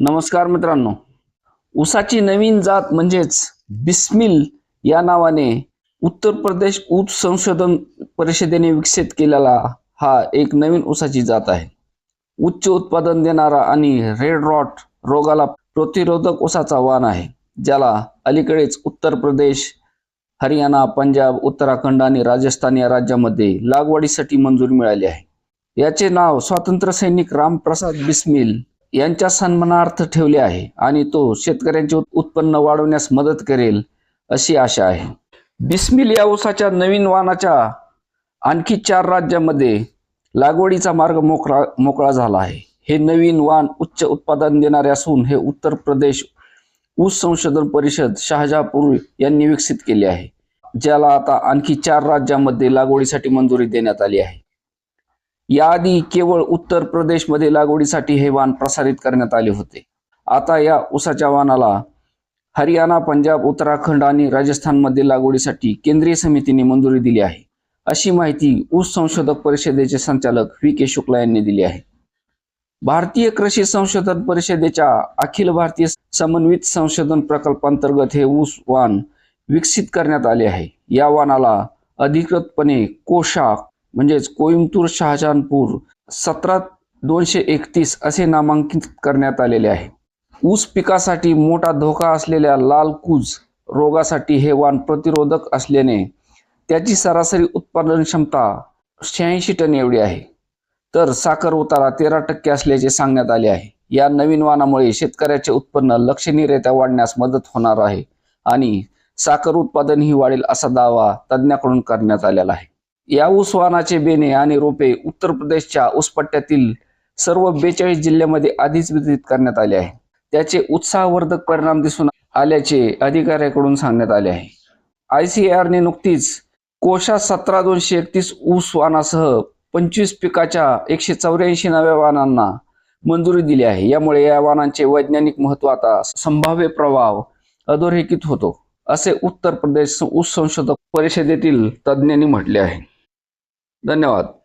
नमस्कार मित्रांनो. ऊसाची नवीन जात म्हणजेच बिस्मिल या नावाने उत्तर प्रदेश ऊस संशोधन परिषदेने विकसित केलेला हा एक नवीन ऊसाची जात आहे. उच्च उत्पादन देणारा आणि रेड रॉट रोगाला प्रतिरोधक ऊसाचा वाण आहे. ज्याला अलीकडेच उत्तर प्रदेश हरियाणा पंजाब उत्तराखंड आणि राजस्थान या राज्यामध्ये लागवडीसाठी मंजुरी मिळाली आहे. याचे नाव स्वातंत्र्य सैनिक रामप्रसाद बिस्मिल यांच्या सन्मानार्थ ठेवले आहे आणि तो शेतकऱ्यांचे उत्पन्न वाढवण्यास मदत करेल अशी आशा आहे. बिस्मिल या ऊसाच्या नवीन वाहनाच्या आणखी चार राज्यामध्ये लागवडीचा मार्ग मोकळा मोकळा झाला आहे. हे नवीन वाण उच्च उत्पादन देणारे असून हे उत्तर प्रदेश ऊस संशोधन परिषद शहाजहापूर यांनी विकसित केले आहे ज्याला आता आणखी चार राज्यामध्ये लागवडीसाठी मंजुरी देण्यात आली आहे. याआधी केवळ उत्तर प्रदेशमध्ये लागवडीसाठी हे वाण प्रसारित करण्यात आले होते. आता या ऊसाच्या वाणाला हरियाणा पंजाब उत्तराखंड आणि राजस्थानमध्ये लागवडीसाठी केंद्रीय समितीने मंजुरी दिली आहे. अशी माहिती ऊस संशोधक परिषदेचे संचालक व्ही के शुक्ला यांनी दिली आहे. भारतीय कृषी संशोधन परिषदेच्या अखिल भारतीय समन्वित संशोधन प्रकल्पांतर्गत हे ऊस वाण विकसित करण्यात आले आहे. या वाणाला अधिकृतपणे कोशा म्हणजेच कोईमतूर शहाजहानपूर सतरा दोनशे एकतीस असे नामांकित करण्यात आलेले आहे. ऊस पिकासाठी मोठा धोका असलेल्या लाल कूज रोगासाठी हे वाण प्रतिरोधक असल्याने त्याची सरासरी उत्पादन क्षमता शहाऐंशी टन एवढी आहे. तर साखर उतारा तेरा टक्के असल्याचे सांगण्यात आले आहे. या नवीन वाणामुळे शेतकऱ्याचे उत्पन्न लक्षणीयरित्या वाढण्यास मदत होणार आहे आणि साखर उत्पादनही वाढेल असा दावा तज्ज्ञाकडून करण्यात आलेला आहे. या ऊस वाणाचे बेणे आणि रोपे उत्तर प्रदेशच्या ऊसपट्ट्यातील सर्व बेचाळीस जिल्ह्यामध्ये आधीच वितरित करण्यात आले आहे. त्याचे उत्साहवर्धक परिणाम दिसून आल्याचे अधिकाऱ्याकडून सांगण्यात आले आहे. आय सी आरने नुकतीच कोशा सतरा दोनशे एकतीस ऊस वाहनासह पंचवीस पिकाच्या एकशे चौऱ्याऐंशी नव्या वाहनांना मंजुरी दिली आहे. यामुळे या वाहनांचे वैज्ञानिक महत्त्व आता संभाव्य प्रभाव अधोरेखित होतो असे उत्तर प्रदेश ऊस संशोधक परिषदेतील तज्ज्ञांनी म्हटले आहे. धन्यवाद.